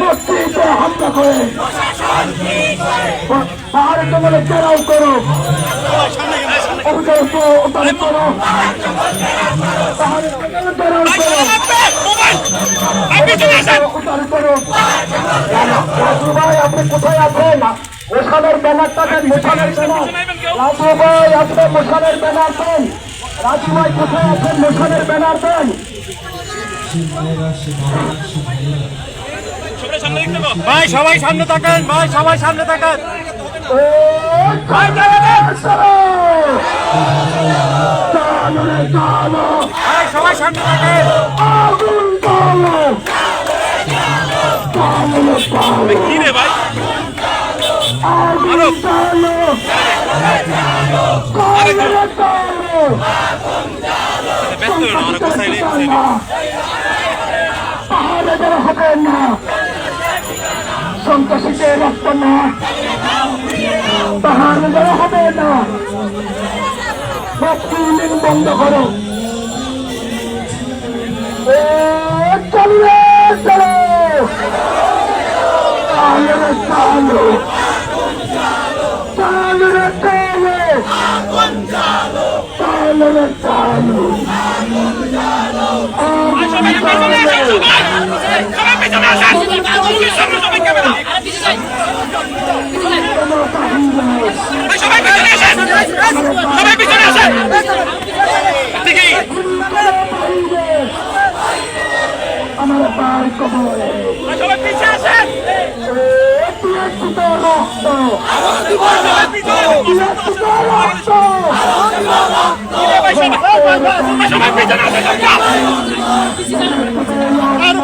মসজিদে হামলা করে। পাহাড়ে জঙ্গলে ঘেরাও করো। অভিযোগ উত্তারণ করো। পাহাড়ে জঙ্গলে ঘেরাও করো উত্তারণ করো রাজু ভাই আপনি কোথায় আছেন? মোশানের ব্যানারটা দেন মোশানের ব্যানার। রাজু ভাই আপনি মোশানের ব্যানার দেন। রাজু ভাই কোথায় আছেন? মোশানের ব্যানার দেন। ভাই, সবাই সামনে তাকান, ভাই, সবাই সামনে চলো ভাই, সবাই সামনে চলো কি রে ভাই? ব্যস্ত কোথায় পাহাড়ে যারা হবে না সন্ত্রাসীকে রক্ত না পাহাড়ে যারা হবে না বক্তৃমিন বন্ধ করো এ চলো চলো চালো চালো চালো চালো চালো চালো সবাই পিছনে আমার পিছনে আসেন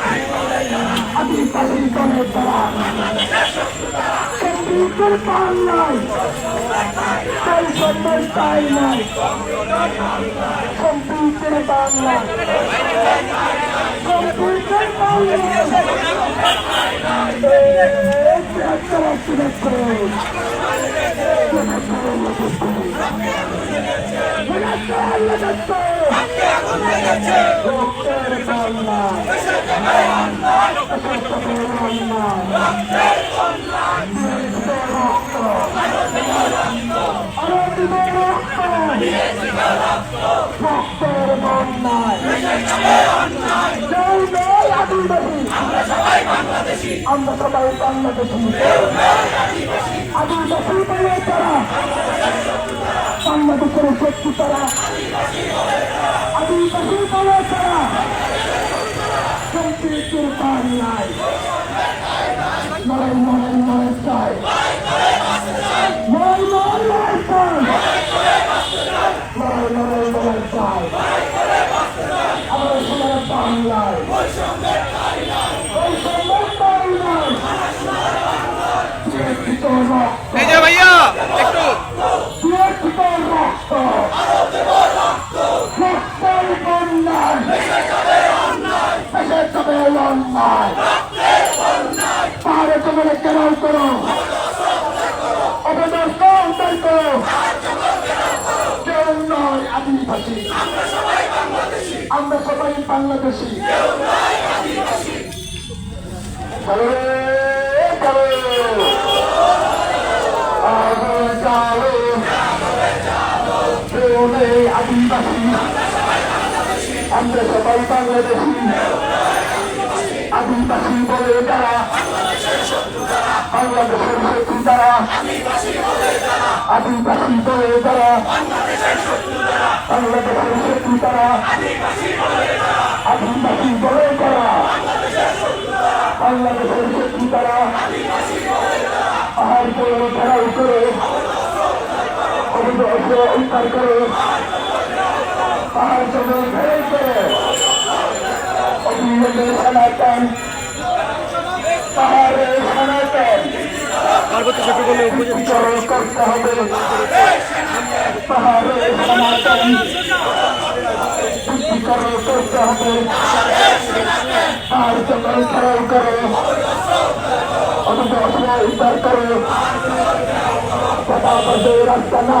ভাই আপনি তো সবাই পিছিয়ে আসেন ভাই ষোলো আছে ষোলো লাগালে কেউ পাইবেন না কম্পিউটার পান নাই তাই সন্ন্যাস তাই নাই কম্পিউটার বাংলা কম্পিউটার ভক্তের বন্যায় কেউ নেই আমরা সবাই বাংলাদেশি আদিবাসী বলে তারা বাংলাদেশের শক্তি তারা। আদিবাসী বলে তারা। লড়াই লড়াই চাই। লড়াই লড়াই লড়াই চাই। লড়াই লড়াই লড়াই চাই। আমরা সবাই বাংলায় ওই সঙ্গে বাংলায় সুরক্ষিত রক্ত এই যে ভাইয়া, একটু। রক্ত রক্তের বন্যায় ভেসে যাবে অন্যায় পাহাড়ে জঙ্গলে কেরাও করো অবদস্ত উদ্ধার করো কেউ নয় আদিবাসী আমরা সবাই বাংলাদেশি চলো চলো চালো কেউ নেই আদিবাসী আমরা সবাই বাংলাদেশি। আদিবাসী বলে তারা বাংলাদেশের শত্রু তারা। আদিবাসী বলে তারা বাংলাদেশের শত্রু তারা। আদিবাসী বলে তারা বাংলাদেশের শত্রু তারা। পাহাড় পর্বত ঘেরাও করে অবৈধ অস্ত্র উদ্ধার করে পাহাড় জঙ্গল ঘেরাও করে অবিলম্বে সনাতন পাহাড়ে সনাতন পার্বত্য চট্টগ্রামে উপজাতি পাহাড় জঙ্গল ঘেরাও করে অবৈধ অস্ত্র উদ্ধার করে রাস্তা না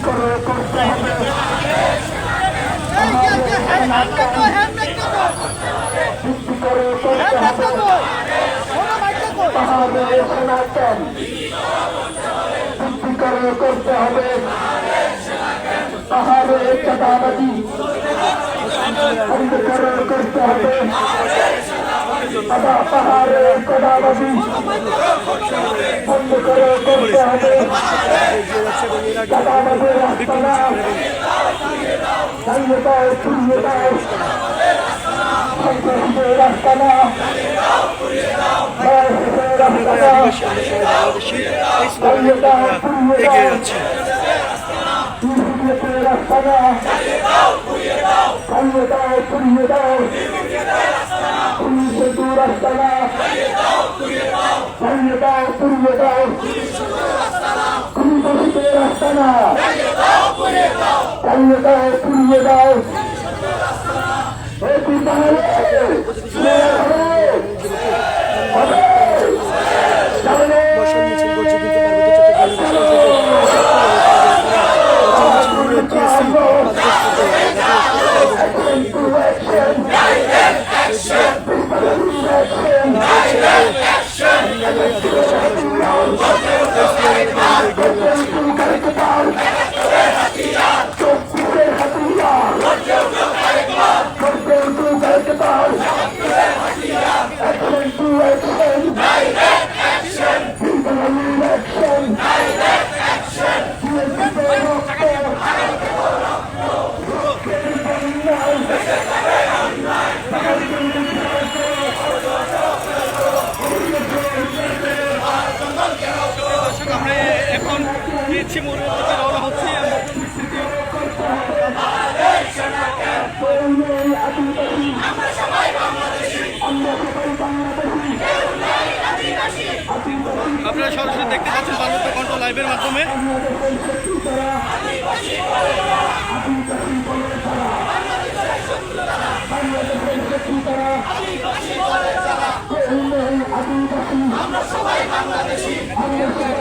করতে হবে সনাতন সৃষ্টি করে করতে হবে আদা পাহাড়ে চাঁদাবাজি বন্ধ করে করতে হবে চাঁদাবাজি রাস্তা না চাইয়ে দাও ফিরিয়ে দাও সন্ত্রাসীদের রাস্তা না রাস্তা না চাইয়ে দাও এগিয়ে দাও যাচ্ছে ইউপিএসের রাস্তা না চাইয়ে দাও ফিরিয়ে দাও পুলিশ সেতু রাস্তা না চাইয়ে দাও ফিরিয়ে দাও পুলিশের রাস্তা না চাইয়ে দাও ফিরিয়ে দাও এই বিদ্যালয়ে হবে তাহলে দর্শক দিয়েছি মোড়ের দিকে রওনা হচ্ছি। আপনারা সরাসরি দেখতে পাচ্ছেন পার্বত্য কণ্ঠ লাইভের মাধ্যমে। রক্তের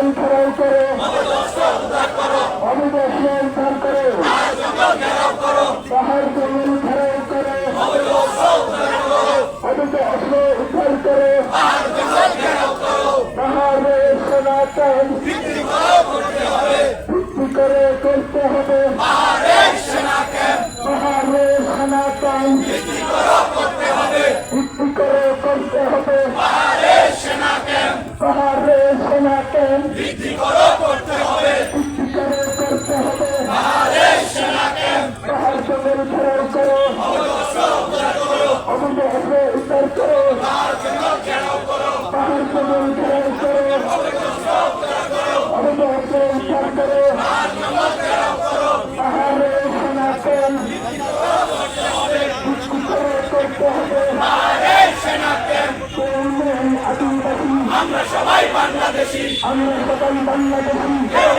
জঙ্গল ঘেরাও করে। পাহাড় জঙ্গল ঘেরাও করে। পাহাড়ে করতে হবে। সনাতন ভিত্তি আমরা সবাই বাংলাদেশি। আমরা সবাই বাংলাদেশি কেউ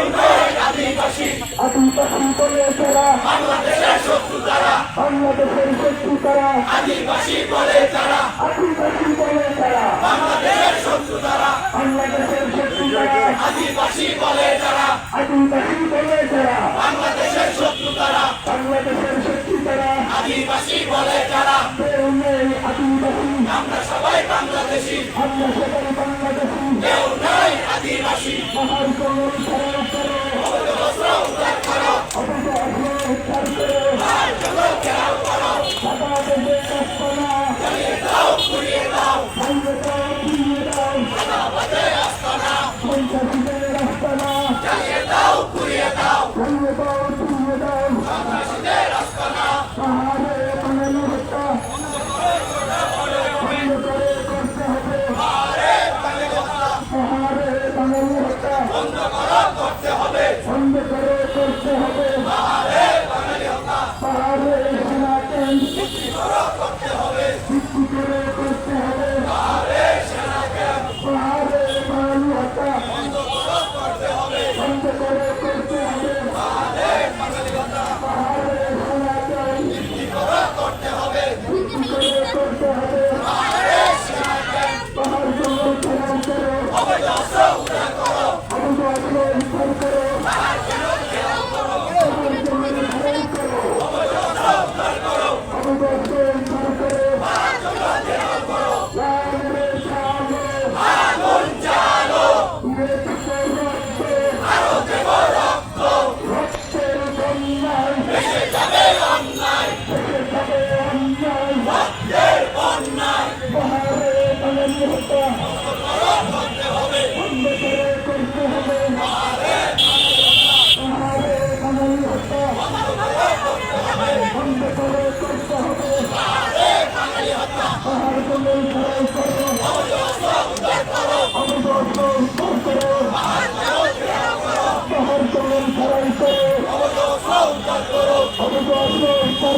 আদিবাসী আদিবাসী। বলে তারা বাংলাদেশের শত্রু তারা। বাংলাদেশের শত্রু তারা আদিবাসী বলে তারা। আদিবাসী বলে তারা বাংলাদেশের শত্রু তারা। বাংলাদেশের শত্রু তারা আদিবাসী বলে তারা। আদিবাসী বলে তারা বাংলাদেশের শত্রু তারা। বাংলাদেশের আদিবাসী বলে আদিবাসী আমরা সবাই বাংলাদেশী। কেউ নাই আদিবাসী। মহান করো বন্ধ করে করতে হবে।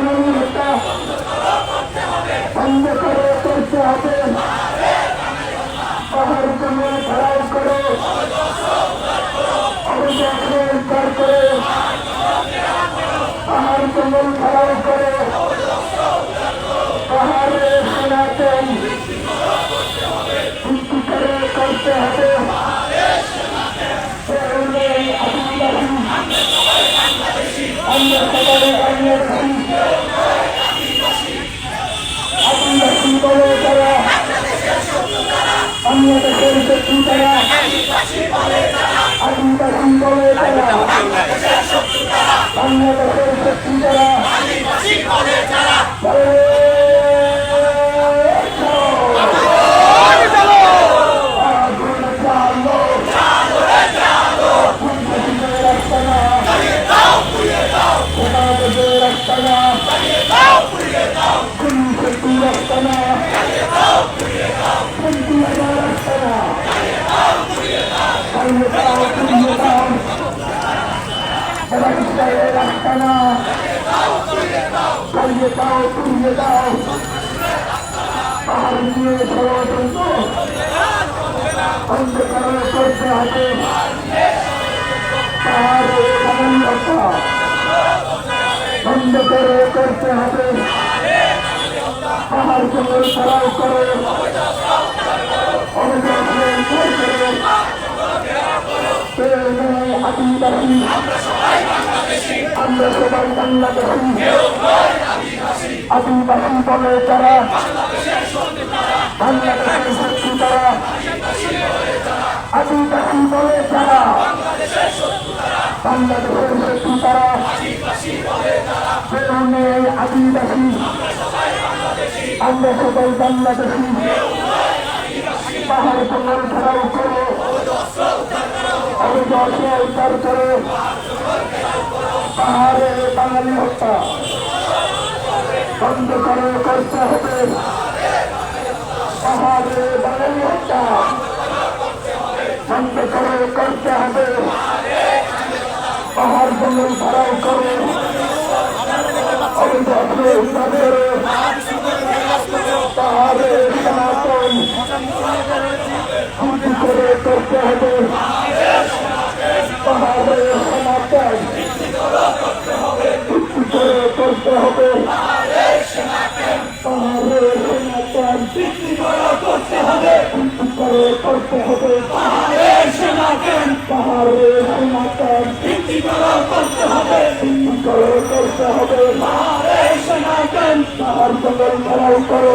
হত্যা, বন্ধ করে করতে হবে পাহাড় জমি ঘেরাও করে অবজাক্রমণ পার করে পাহাড় জঙ্গল ঘেরাও করে পাহাড়ে সেনাতেন ভিত্তি করে করতে হবে আমরা সবাই আদিবাসী আদিবাসী বলে তারা বাংলাদেশের শত্রু তারা বাংলাদেশের শত্রু তারা অন্ধকার করতে হবে পাহাড়ে বাঙালি হত্যা বন্ধ করে করতে হবে পাহাড় জঙ্গল ছাড়াও করে আদিবাসী আমরা সবাই বাংলাদেশি। আদিবাসী বলে তারা বাংলাদেশের শত্রু তারা আদিবাসী বলে তারা বাংলাদেশের শত্রু তারা বেরোনে আদিবাসী আমরা সবাই বাংলাদেশি পাহাড় জঙ্গল ছাড়াও করে অবদর্শে উদ্ধার করে পাহাড়ে বাঙালি হত্যা বন্ধ করে করতে হবে পাহাড়ে বাঙালি হত্যা বন্ধ করে করতে হবে পাহাড় জঙ্গল ছাড়াও করে অবদর্শে উদ্ধার করে পাহাড়ে সনাতন ভিত্তি করে করতে হবে। পাহাড়ে সনাতন ভিত্তি করে করতে হবে। পাহাড়ে সনাতন ভিত্তি করে করতে হবে। ভিত্তি করে পাহাড়ে জঙ্গল ঘেরাও করো।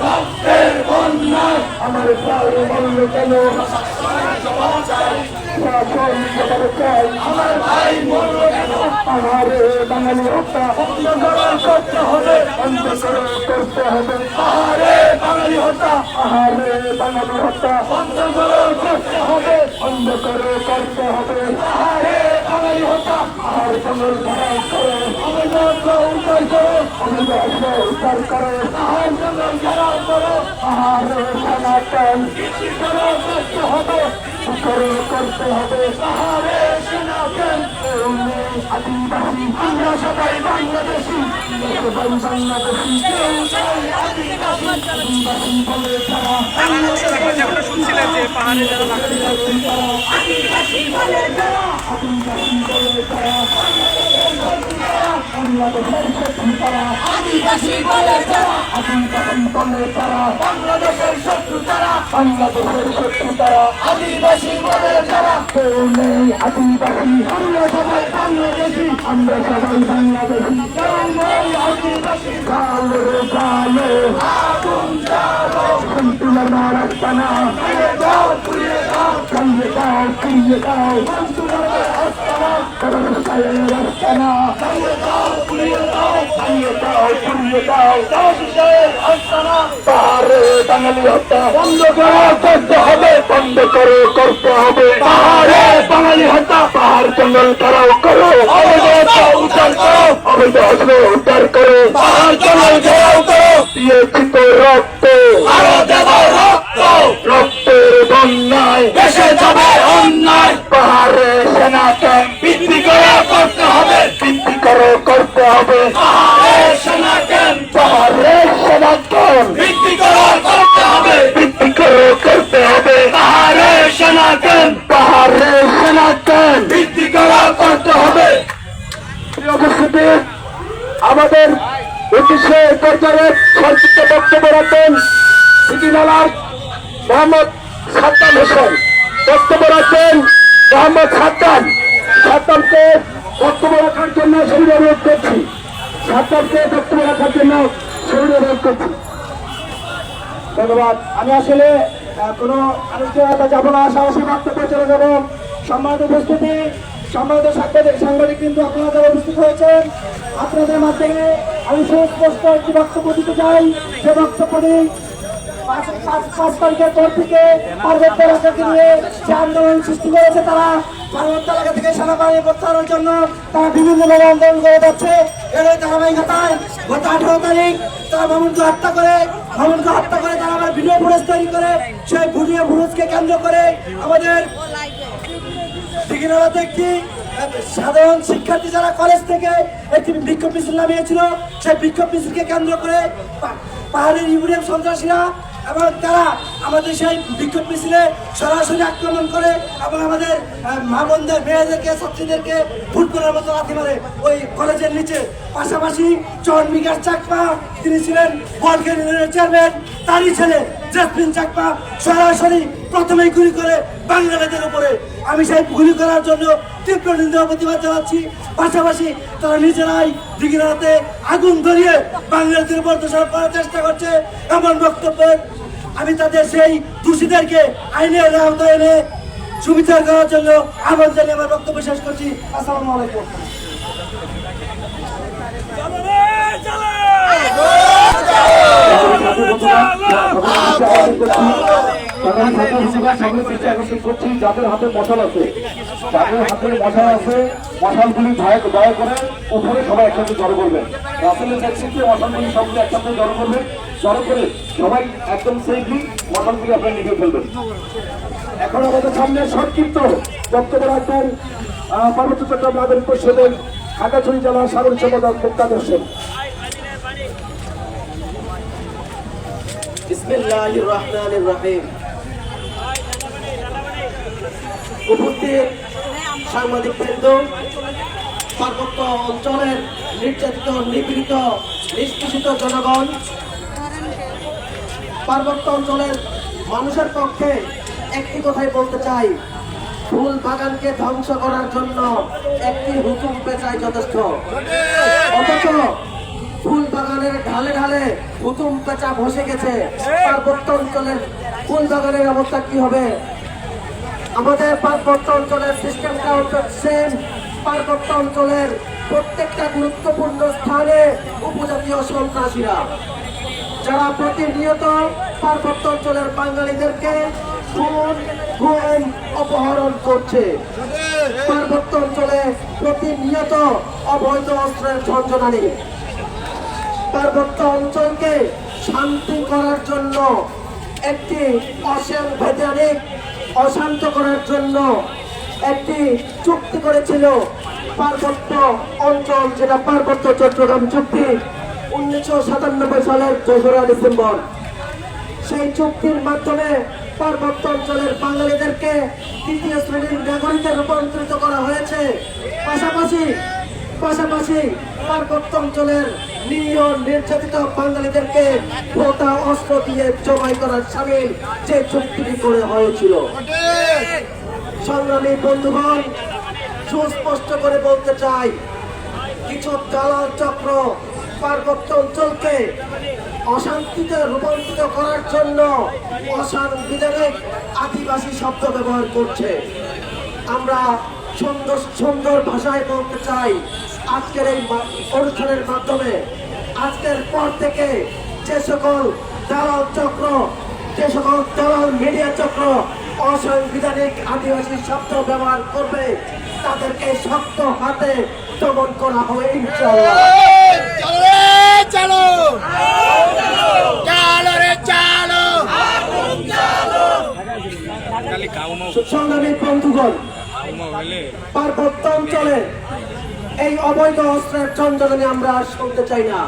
আমার বলল কেন আমার ভাই বলল কেন আহারে বাঙালি হত্যা করতে হবে করতে হবে আহারে বাঙালি হত্যা আহার জঙ্গল ঘেরাও করো অবৈধ উদ্ধার করো অবৈধ উদ্ধার করো আহার জঙ্গল ঘেরাও করো আহারে সনাতন কৃষি করো করতে হবে করো করতে হবে আহারে সনাতন আদিবাসী আমরা সবাই বাংলাদেশি সবাই বাংলাদেশি আদিবাসী বলে তারা যেমনটা শুনছিলেন যে পাহাড়ে যারা আদিবাসী বলে তারা আদিবাসী বলে তারা আদিবাসী বলে যারা আদিবাসী বলে তারা বাংলাদেশের শত্রু তারা বাংলাদেশের শত্রু তারা আদিবাসী বলে যারা কেউ নেই আদিবাসী আমরা সবাই বাংলাদেশি আমরা সবাই বাংলাদেশি কেউ নেই আদিবাসী কালো রে কালো সন্তুলা নারাস্তানা দাও পুড়িয়ে দাও কালিয়ে দাও পুড়িয়ে দাও সন্তুলা নারাস্তানা করো কালে রাস্তানা কালিয়ে দাও পুড়িয়ে দাও কালিয়ে দাও পুড়িয়ে দাও দাও বিজয়ের আস্তানা পাহাড়ে বাঙালি হত্যা বন্ধ করো। করতে হবে বন্ধ করো করো অবৈধ উদ্ধার করো। অবৈধ অস্ত্র উদ্ধার করো। পাহাড় জঙ্গল করো। দিয়েছি তো রক্ত আরও দেব রক্ত রক্তের বন্যায় দেশে যাবে অন্যায় পাহাড়ে সেনা ক্যাম্প বৃদ্ধি করে করতে হবে বৃদ্ধি করো করতে হবে পাহাড়ে সেনা ক্যাম্প পাহাড়ে সেনা ক্যাম্প বৃদ্ধি করো করতে হবে বৃদ্ধি করো করতে হবে পাহাড়ে সেনা ক্যাম্প পাহাড়ে সেনা ক্যাম্প বৃদ্ধি করো করতে হবে আমাদের উদ্দেশ্যে পর্যায়ে সংক্ষিপ্ত বক্তব্য রাখবেন সিটিনালার মোহাম্মদ সাদ্দাম হোসেন। বক্তব্য রাখবেন মোহাম্মদ সাদ্দাম। সাদ্দামকে বক্তব্য রাখার জন্য শরীর অনুরোধ করছি। সাদ্দামকে বক্তব্য রাখার জন্য শরীর অনুরোধ করছি। ধন্যবাদ। আমি আসলে কোনো আলোচনা যাব না সাহসী বক্তব্য চলে যাব। সম্মানিত উপস্থিতি সম্মানিত সাংবাদিক সাংবাদিক কিন্তু আপনারা যারা উপস্থিত হয়েছেন, আপনাদের মাধ্যমে আমি সুস্পষ্ট একটি বক্তব্য দিতে চাই। যে বক্তব্যটি পাঁচ তারিখের পর থেকে পার্বত্য এলাকাকে নিয়ে যে আন্দোলন সৃষ্টি করেছে তারা, পার্বত্য এলাকা থেকে সেনাবাহিনী প্রত্যাহারের জন্য তারা বিভিন্নভাবে আন্দোলন করে যাচ্ছে। এর ওই ধারাবাহিকতায় গত আঠারো তারিখ তারা মামুনকে হত্যা করে, মামুনকে হত্যা করে তারা আবার ভিডিও ফুটেজ তৈরি করে, সেই ভিডিও ফুটেজকে কেন্দ্র করে আমাদের দিঘিনালাতে একটি সাধারণ শিক্ষার্থী যারা কলেজ থেকে একটি বিক্ষোভ মিছিল নামিয়েছিল, সেই বিক্ষোভ মিছিলকে কেন্দ্র করে পাহাড়ের ইউনিয়ন সন্ত্রাসীরা এবং তারা আমাদের সেই বিক্ষোভ মিছিলে সরাসরি আক্রমণ করে এবং আমাদের মা বোনদের, মেয়েদেরকে, ছাত্রীদেরকে ফুটবলের মতো লাথি মারে ওই কলেজের নিচে। পাশাপাশি জন মিগার চাকমা, তিনি ছিলেন বলকের চেয়ারম্যান তারই ছেলে। জেসমিন চাকমা সরাসরি প্রথমেই গুলি করে বাংলাদেশের উপরে। আমি সেই গুলি করার জন্য তীব্র নিন্দা প্রতিবাদ জানাচ্ছি। পাশাপাশি তারা নিজেরাই দিঘিনাতে আগুন ধরিয়ে বাংলাদেশের উপর দোষারোপ করার চেষ্টা করছে এমন বক্তব্যের। আমি তাদের সেই দোষীদেরকে আইনের আওতায় এনে সুবিচার করার জন্য আহ্বান জানিয়ে আমার বক্তব্য শেষ করছি। আসসালামু আলাইকুম। যাদের হাতে মশাল আছে যাদের হাতে মশাল আছে মশালগুলি দয়া দয়া করে। উপরে সবাই একসাথে জড়ো করবেন রাসেলের নেতৃত্বে মশালগুলি সবগুলো একসাথে জড়ো করবেন জড়ো করে সবাই একদম সেফলি মশালগুলি আপনারা নিভে ফেলবেন এখন আমাদের সামনে সংক্ষিপ্ত বক্তব্য রাখবেন পার্বত্য চট্টগ্রাম পরিষদের খাগড়াছড়ি জেলার সাধারণ সম্পাদক মুক্তাদ হোসেন সাংবাদিক পার্বত্য অঞ্চলের জনগণ, পার্বত্য অঞ্চলের মানুষের পক্ষে একটি কথাই বলতে চাই। ফুল বাগানকে ধ্বংস করার জন্য একটি হুকুম পেঁচাই যথেষ্ট। অথচ ফুল বাগানের ঢালে ঢালে হুতুম পেঁচা বসে গেছে। পার্বত্য অঞ্চলের ফুল বাগানের অবস্থা কি হবে? আমাদের পার্বত্য অঞ্চলের সিস্টেমটা হচ্ছে সেম পার্বত্য অঞ্চলের প্রত্যেকটা গুরুত্বপূর্ণ স্থানে উপজাতীয় সন্ত্রাসীরা। যারা প্রতিনিয়ত পার্বত্য অঞ্চলের বাঙালিদেরকে খুন গুম অপহরণ করছে। পার্বত্য অঞ্চলে প্রতিনিয়ত অবৈধ অস্ত্রের ঝঞ্ঝনানি পার্বত্য অঞ্চলকে শান্তি করার জন্য, একটি অসাংবিধানিক অশান্ত করার জন্য একটি চুক্তি করেছিল পার্বত্য অঞ্চল, যেটা পার্বত্য চট্টগ্রাম চুক্তি উনিশশো সাতানব্বই সালের দোসরা ডিসেম্বর। সেই চুক্তির মাধ্যমে পার্বত্য অঞ্চলের বাঙালিদেরকে তৃতীয় শ্রেণির নাগরিকে রূপান্তরিত করা হয়েছে। পাশাপাশি পাশাপাশি পার্বত্য অঞ্চলের নিরীহ, নির্যাতিত বাঙালিদেরকে ভোটা অস্ত্র দিয়ে জমাই করার সামিল যে চুক্তিটি করে হয়েছিল। সংগ্রামী বন্ধুগণ, সুস্পষ্ট করে বলতে চাই, কিছু দালাল চক্র পার্বত্য অঞ্চলকে অশান্তিতে রূপান্তরিত করার জন্য অসাংবিধানিক আদিবাসী শব্দ ব্যবহার করছে। আমরা সুন্দর সুন্দর ভাষায় বলতে চাই আজকের এই অনুষ্ঠানের মাধ্যমে আজকের পর থেকে যে সকল দালাল চক্র যে সকল দালাল মিডিয়া চক্র অসাংবিধানিক আদিবাসী শব্দ ব্যবহার করবে তাদেরকে শক্ত হাতে দমন করা হবে ইনশাআল্লাহ। চলো রে চলো চলো রে চলো সংগ্রামী বন্ধুগণ পার্বত্য অঞ্চলে এই অবৈধ অস্ত্রের চন্দ্রনে আমরা শুনতে চাই না।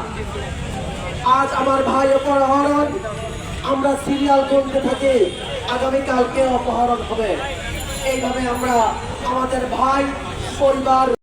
আজ আমার ভাই অপহরণ, আমরা সিরিয়াল চলতে থাকি, আগামীকালকে অপহরণ হবে। এইভাবে আমরা আমাদের ভাই, পরিবার